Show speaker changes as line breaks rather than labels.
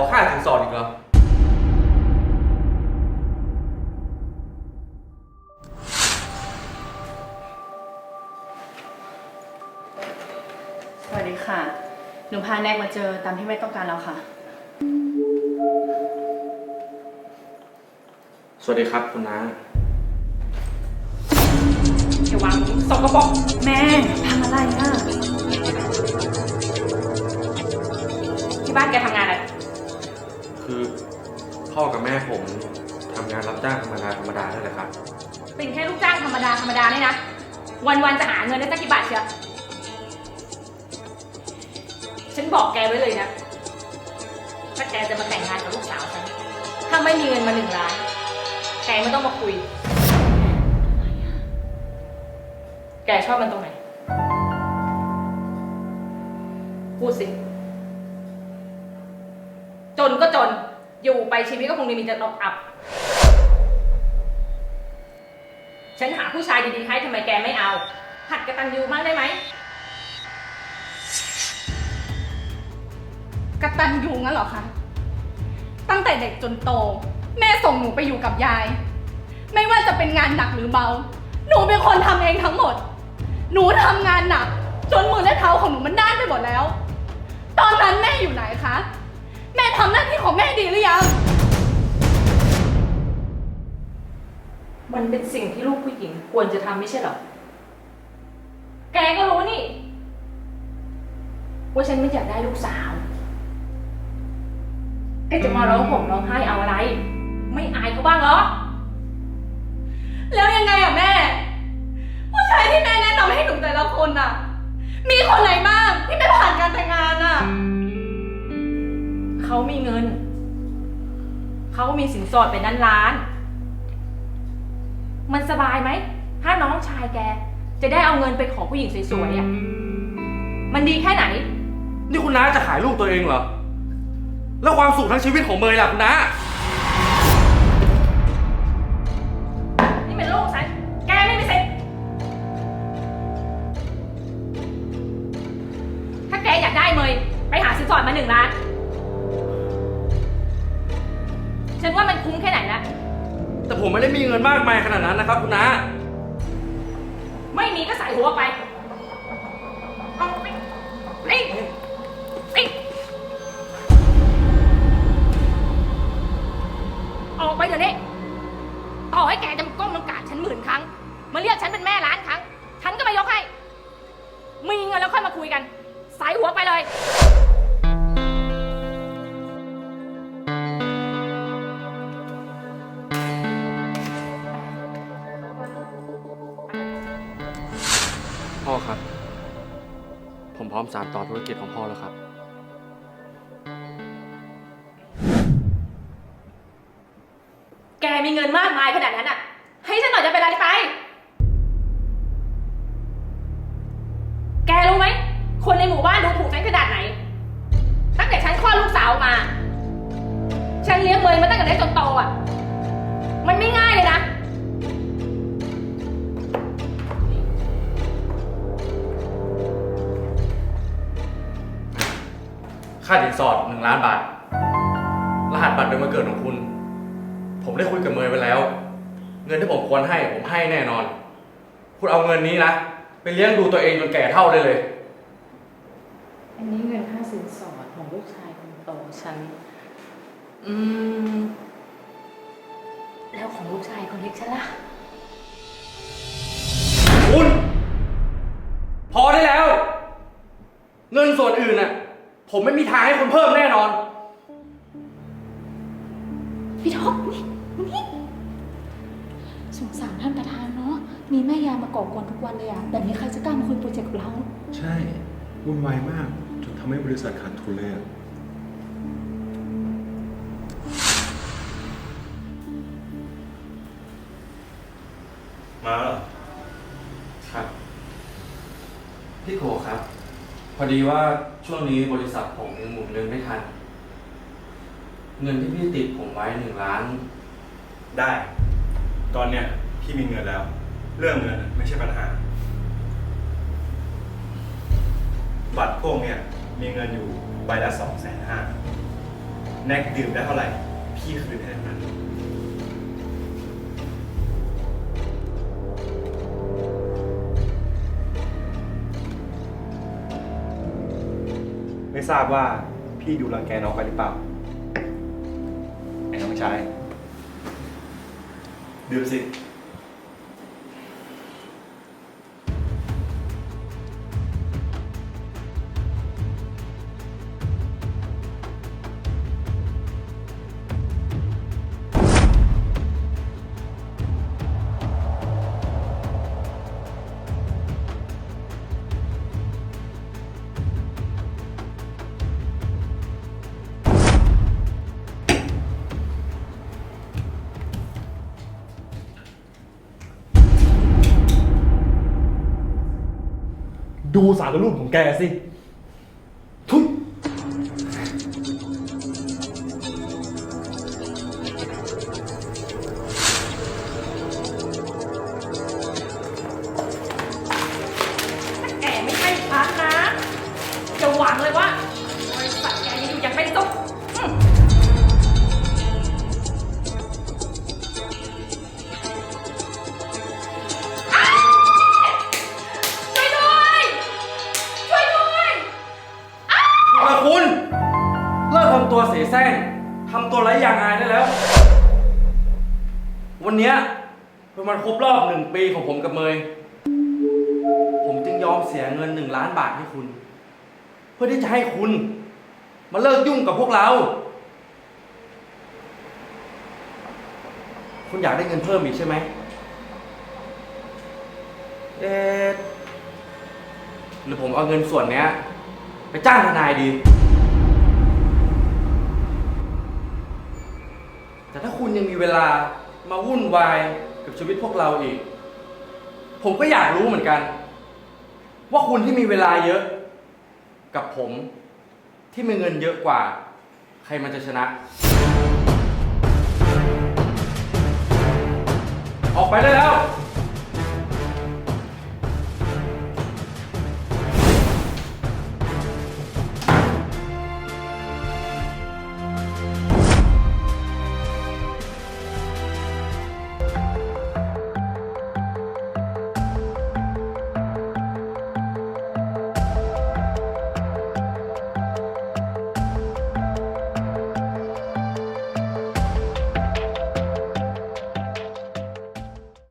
อค่าสินสอดอีกเหรอ
สวัสดีค่ะ หนูพาแนกมาเจอตามที่ไม่ต้องการแล้วค่ะ
สวัสดีครับคุณน้า
อย่าวางสกปรก
แม่ทำอะไรอะ
ที่บ้านแกทำงานอะไร
คือ พ่อกับแม่ผมทำงานรับจ้างธรรมดาธรรมดานั่นแหละครับ
เป็นแค่ลูกจ้างธรรมดาธรรมดาเนี่ยนะ วันๆจะหาเงินได้สักกี่บาทเชียวฉันบอกแกไว้เลยนะ ถ้าแกจะมาแต่งงานกับลูกสาวฉัน ถ้าไม่มีเงินมาหนึ่งล้าน แกไม่ต้องมาคุย แกชอบมันตรงไหน พูดสิ จนก็จน อยู่ไปชีวิตก็คงมีแต่ตกอับ ฉันหาผู้ชายดีๆให้ทำไมแกไม่เอา หัดกระตันยูบ้างได้ไหม
กระตันยูงั้นเหรอคะ ตั้งแต่เด็กจนโต แม่ส่งหนูไปอยู่กับยาย ไม่ว่าจะเป็นงานหนักหรือเบา หนูเป็นคนทำเองทั้งหมด หนูทำงานหนัก จนมือและเท้าของหนูมันด้านไปหมดแล้ว ตอนนั้นแม่อยู่ไหนคะ แม่ทำหน้าที่ของแม่ดีหรือยัง
มันเป็นสิ่งที่ลูกผู้หญิงควรจะทำไม่ใช่เหรอ แกก็รู้นี่ ว่าฉันไม่อยากได้ลูกสาว แกจะมาร้องห่มร้องไห้เอาอะไร ไม่อายเขาบ้างเหรอ
มี
สินสอดเป็นนั้นล้าน มันสบายไหม ถ้าน้องชายแก จะได้เอาเงินไปขอผู้หญิงสวยๆอะ มันดีแค่ไหน
นี่คุณน้าจะขายลูกตัวเองเหรอ แล้วความสุขทั้งชีวิตของเมย์ล่ะคุณน้า ผมไม่ได้มีเงินมากมายขนาดนั้นนะครับคุณน้า
ไม่มีก็ใส่หัวไปเอาไปเอ้ยเอ้ยออกไปเดี๋ยวนี้ ต่อให้แกจะมาก้มลงกราบฉันหมื่นครั้ง มาเรียกฉันเป็นแม่ล้านครั้ง ฉันก็ไม่ยกให้ มีเงินแล้วค่อยมาคุยกันใส่หัวไปเลย
พร้อมสานต่อธุรกิจของพ่อแล้วครับ
แกมีเงินมากมายขนาดนั้นอะ ให้ฉันหน่อยจะเป็นอะไรไป แกรู้ไหม คนในหมู่บ้านดูถูกฉันขนาดไหน ตั้งแต่ฉันคลอดลูกสาวมา ฉันเลี้ยงเมยมาตั้งแต่เล็กจนโตอะ
ค่าสินสอดหนึ่งล้านบาท รหัสบัตรเดือนวันเกิดของคุณ ผมได้คุยกับเมย์ไว้แล้ว เงินที่ผมควรให้ผมให้แน่นอน คุณเอาเงินนี้นะไปเลี้ยงดูตัวเองจนแก่เท่าได้เลย
อันนี้เงินค่าสินสอดของลูกชายคนโตฉัน อืม แล้วของลูกชายคนเล็กฉันล่ะ
คุณ พอได้แล้ว เงินส่วนอื่นน่ะ ผมไม่มีทางให้คุณเพิ่มแน่นอน
พี่ท็อปนี่นี่สงสารท่านประธานเนาะ มีแม่ยายมาก่อกวนทุกวันเลยอะแบบนี้ใครจะกล้ามาคุยโปรเจกต์กับเรา
ใช่วุ่นวายมากจนทำให้บริษัทขาดทุนเลยอะ
มาแล้วเหรอ
ครับ พี่โกครับ พอดีว่าช่วงนี้บริษัทผมหมุนเงินไม่ทัน เงินที่พี่ติดผมไว้หนึ่งล้าน
ได้ ตอนเนี้ยพี่มีเงินแล้ว เรื่องเงินไม่ใช่ปัญหา บัตรพวกเนี้ยมีเงินอยู่ใบละสองแสนห้าแน็กดื่มได้เท่าไหร่ พี่คืนให้เท่านั้น ทราบว่าพี่ดูรังแกน้องไปหรือเปล่า ไอ้น้องชาย ดื่มสิ
ดูสารรูปของแกสิ เป็นวันครบรอบหนึ่งปีของผมกับเมย ผมจึงยอมเสียเงินหนึ่งล้านบาทให้คุณ เพื่อที่จะให้คุณ มาเลิกยุ่งกับพวกเรา คุณอยากได้เงินเพิ่มอีกใช่ไหมเอ๊ะหรือผมเอาเงินส่วนเนี้ย ไปจ้างทนายดี แต่ถ้าคุณยังมีเวลามาวุ่นวาย กับชีวิตพวกเราอีก ผมก็อยากรู้เหมือนกัน ว่าคุณที่มีเวลาเยอะ กับผมที่มีเงินเยอะกว่า ใครมันจะชนะ ออกไปได้แล้ว